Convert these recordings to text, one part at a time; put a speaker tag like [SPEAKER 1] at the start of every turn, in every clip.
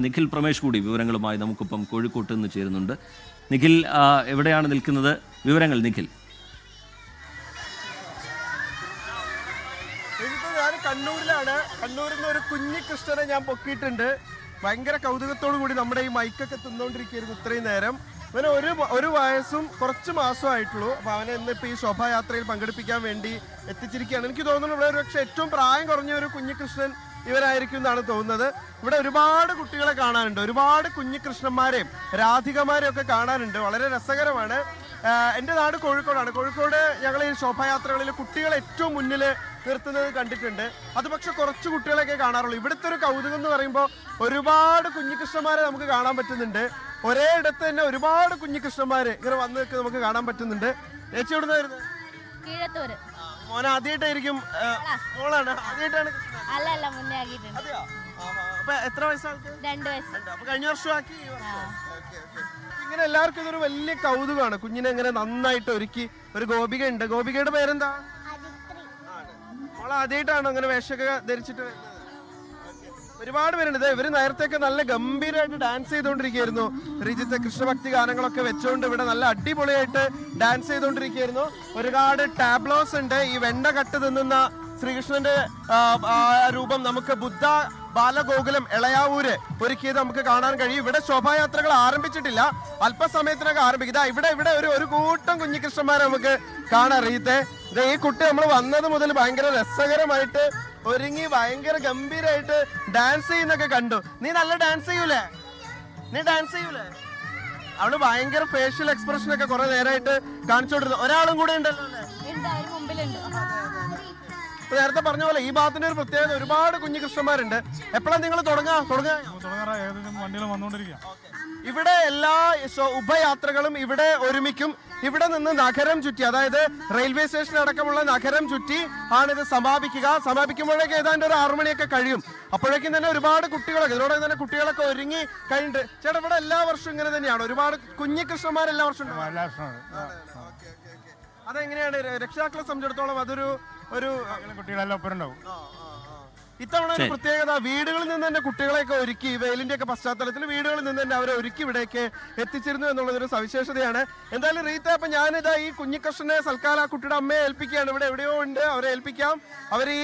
[SPEAKER 1] നിഖിൽ പ്രമേഷ് കൂടി വിവരങ്ങളുമായി നമുക്കിപ്പം കോഴിക്കോട്ട് നിന്ന് ചേരുന്നുണ്ട്. നിഖിൽ എവിടെയാണ് നിൽക്കുന്നത്? വിവരങ്ങൾ നിഖിൽ.
[SPEAKER 2] ഞാൻ കണ്ണൂരിലാണ്. കണ്ണൂരിൽ നിന്ന് ഒരു കുഞ്ഞി കൃഷ്ണനെ ഞാൻ പൊക്കിയിട്ടുണ്ട്. ഭയങ്കര കൗതുകത്തോടു കൂടി നമ്മുടെ ഈ മൈക്കൊക്കെ തിന്നുകൊണ്ടിരിക്കുകയായിരുന്നു ഇത്രയും നേരം. അവന് ഒരു ഒരു വയസ്സും കുറച്ച് മാസം ആയിട്ടുള്ളൂ അപ്പൊ അവനെ ഇന്നിപ്പോ ഈ ശോഭായാത്രയിൽ പങ്കെടുപ്പിക്കാൻ വേണ്ടി എത്തിച്ചിരിക്കുകയാണ്. എനിക്ക് തോന്നുന്നു ഇവിടെ ഒരു പക്ഷേ ഏറ്റവും പ്രായം കുറഞ്ഞ ഒരു കുഞ്ഞി കൃഷ്ണൻ ഇവരായിരിക്കും എന്നാണ് തോന്നുന്നത്. ഇവിടെ ഒരുപാട് കുട്ടികളെ കാണാനുണ്ട്. ഒരുപാട് കുഞ്ഞി കൃഷ്ണന്മാരെയും രാധികമാരെയും ഒക്കെ കാണാനുണ്ട്. വളരെ രസകരമാണ്. എന്റെ നാട് കോഴിക്കോടാണ്. കോഴിക്കോട് ഞങ്ങൾ ഈ ശോഭായാത്രകളിൽ കുട്ടികളെ ഏറ്റവും മുന്നിൽ നിർത്തുന്നത് കണ്ടിട്ടുണ്ട്. അത് പക്ഷെ കുറച്ച് കുട്ടികളെയൊക്കെ കാണാറുള്ളൂ. ഇവിടുത്തെ ഒരു കൗതുകം എന്ന് പറയുമ്പോൾ ഒരുപാട് കുഞ്ഞികൃഷ്ണന്മാരെ നമുക്ക് കാണാൻ പറ്റുന്നുണ്ട്. ഒരേ ഇടത്ത് തന്നെ ഒരുപാട് കുഞ്ഞികൃഷ്ണന്മാര് ഇങ്ങനെ വന്ന് നമുക്ക് കാണാൻ പറ്റുന്നുണ്ട്. ചേച്ചി എവിടുന്ന് വരുന്നത്?
[SPEAKER 3] കീഴത്തൂര്.
[SPEAKER 2] മോനെ ആദ്യമായിട്ടായിരിക്കും മോളാണ്. ആദ്യമായിട്ടാണ്.
[SPEAKER 3] അല്ല അല്ല മുന്നേ ആക്കിയിട്ടുണ്ട്
[SPEAKER 2] അതെയോ. അപ്പൊ എത്ര വയസ്സാൾക്ക്?
[SPEAKER 3] രണ്ട് വയസ്സ്.
[SPEAKER 2] അപ്പൊ കഴിഞ്ഞ വർഷം. ആക്കി ഓക്കേ, ഓക്കേ. ഇങ്ങനെ എല്ലാവർക്കും ഇതൊരു വലിയ കൗതുകമാണ്. കുഞ്ഞിനെ ഇങ്ങനെ നന്നായിട്ട് ഒരുക്കി ഒരു ഗോപിക ഉണ്ട് ഗോപികയുടെ പേരെന്താ? മോൾ ആദ്യമായിട്ടാണോ അങ്ങനെ വേഷമൊക്കെ ധരിച്ചിട്ട് വരുന്നത്. ഒരുപാട് പേരുണ്ട്. ദേ ഇവർ നേരത്തെയൊക്കെ നല്ല ഗംഭീരമായിട്ട് ഡാൻസ് ചെയ്തുകൊണ്ടിരിക്കുകയായിരുന്നു ശ്രീജിത്തെ കൃഷ്ണഭക്തി ഗാനങ്ങളൊക്കെ വെച്ചുകൊണ്ട് ഇവിടെ നല്ല അടിപൊളിയായിട്ട് ഡാൻസ് ചെയ്തുകൊണ്ടിരിക്കുകയായിരുന്നു ഒരുപാട് ടാബ്ലോസ് ഉണ്ട്. ഈ വെണ്ട കട്ട് തിന്നുന്ന ശ്രീകൃഷ്ണന്റെ രൂപം നമുക്ക് ബുദ്ധ ബാലഗോകുലം ഇളയാവൂര് ഒരുക്കിയത് നമുക്ക് കാണാൻ കഴിയും. ഇവിടെ ശോഭായാത്രകൾ ആരംഭിച്ചിട്ടില്ല. അല്പസമയത്തിനൊക്കെ ആരംഭിക്കും ഇതാ ഇവിടെ ഇവിടെ ഒരു ഒരു കൂട്ടം കുഞ്ഞികൃഷ്ണന്മാരെ നമുക്ക് കാണാൻ അറിയത്തെ. ദേ ഈ കുട്ടി നമ്മൾ വന്നത് മുതൽ ഭയങ്കര രസകരമായിട്ട് ഒരുങ്ങി ഭയങ്കര ഗംഭീരമായിട്ട് ഡാൻസ് ചെയ്യുന്നൊക്കെ കണ്ടു. നീ നല്ല ഡാൻസ് ചെയ്യൂലേ? നീ ഡാൻസ് ചെയ്യൂലേ? അവൾ ഭയങ്കര ഫേഷ്യൽ എക്സ്പ്രഷൻ ഒക്കെ കുറെ നേരമായിട്ട് കാണിച്ചോണ്ടിരുന്നു ഒരാളും കൂടെ ഉണ്ടല്ലോ അല്ലേ? നേരത്തെ പറഞ്ഞ പോലെ ഈ ഭാഗത്തിന്റെ ഒരു പ്രത്യേകത ഒരുപാട് കുഞ്ഞു കൃഷ്ണന്മാരുണ്ട്. എപ്പോഴാണ് നിങ്ങൾ തുടങ്ങാ? തുടങ്ങാ?
[SPEAKER 4] വണ്ടികൾ വന്നുകൊണ്ടിരിക്കുക
[SPEAKER 2] ഇവിടെ എല്ലാ ഉപയാത്രകളും ഉഭയാത്രകളും ഇവിടെ ഒരുമിക്കും. ഇവിടെ നിന്ന് നഗരം ചുറ്റി അതായത് റെയിൽവേ സ്റ്റേഷൻ അടക്കമുള്ള നഗരം ചുറ്റി ആണിത് സമാപിക്കുക. സമാപിക്കുമ്പോഴേക്ക് ഏതാണ്ട് ഒരു ആറു മണിയൊക്കെ കഴിയും. അപ്പോഴേക്കും തന്നെ ഒരുപാട് കുട്ടികളൊക്കെ ഇതോടെ തന്നെ കുട്ടികളൊക്കെ ഒരുങ്ങി കഴിഞ്ഞിട്ട് ചേട്ടാ ഇവിടെ എല്ലാ വർഷവും ഇങ്ങനെ തന്നെയാണ്? ഒരുപാട് കുഞ്ഞു കൃഷ്ണന്മാർ എല്ലാ വർഷവും അതെങ്ങനെയാണ്? രക്ഷാക്കളെ രക്ഷിതാക്കളെ സംബന്ധിച്ചിടത്തോളം അതൊരു ഒരു
[SPEAKER 4] കുട്ടികളെല്ലാം ഒപ്പം ഉണ്ടാവും
[SPEAKER 2] ഇത്തവണ ഒരു പ്രത്യേകത വീടുകളിൽ നിന്ന് തന്നെ കുട്ടികളെയൊക്കെ ഒരുക്കി വെയിലിന്റെ ഒക്കെ പശ്ചാത്തലത്തിൽ വീടുകളിൽ നിന്ന് തന്നെ അവരെ ഒരുക്കി ഇവിടേക്ക് എത്തിച്ചിരുന്നു എന്നുള്ളതൊരു സവിശേഷതയാണ്. എന്തായാലും റീത്ത അപ്പൊ ഞാനിതാ ഈ കുഞ്ഞിക്കൃഷ്ണനെ സൽക്കാല ആ കുട്ടിയുടെ അമ്മയെ ഏൽപ്പിക്കുകയാണ്. ഇവിടെ എവിടെയോ ഉണ്ട് അവരെ ഏൽപ്പിക്കാം. അവർ ഈ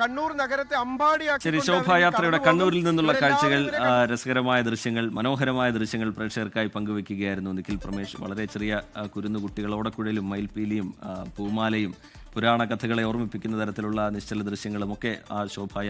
[SPEAKER 2] കണ്ണൂർ നഗരത്തെ അമ്പാടി
[SPEAKER 1] ശരി ശോഭായാത്രയുടെ കണ്ണൂരിൽ നിന്നുള്ള കാഴ്ചകൾ രസകരമായ ദൃശ്യങ്ങൾ മനോഹരമായ ദൃശ്യങ്ങൾ പ്രേക്ഷകർക്കായി പങ്കുവെക്കുകയായിരുന്നു നിഖിൽ പ്രമേഷ്. വളരെ ചെറിയ കുരുന്നു കുട്ടികൾ ഓടക്കുഴലും മയിൽപീലിയും പൂമാലയും പുരാണ കഥകളെ ഓർമ്മിപ്പിക്കുന്ന തരത്തിലുള്ള നിശ്ചല ദൃശ്യങ്ങളും ഒക്കെ ആ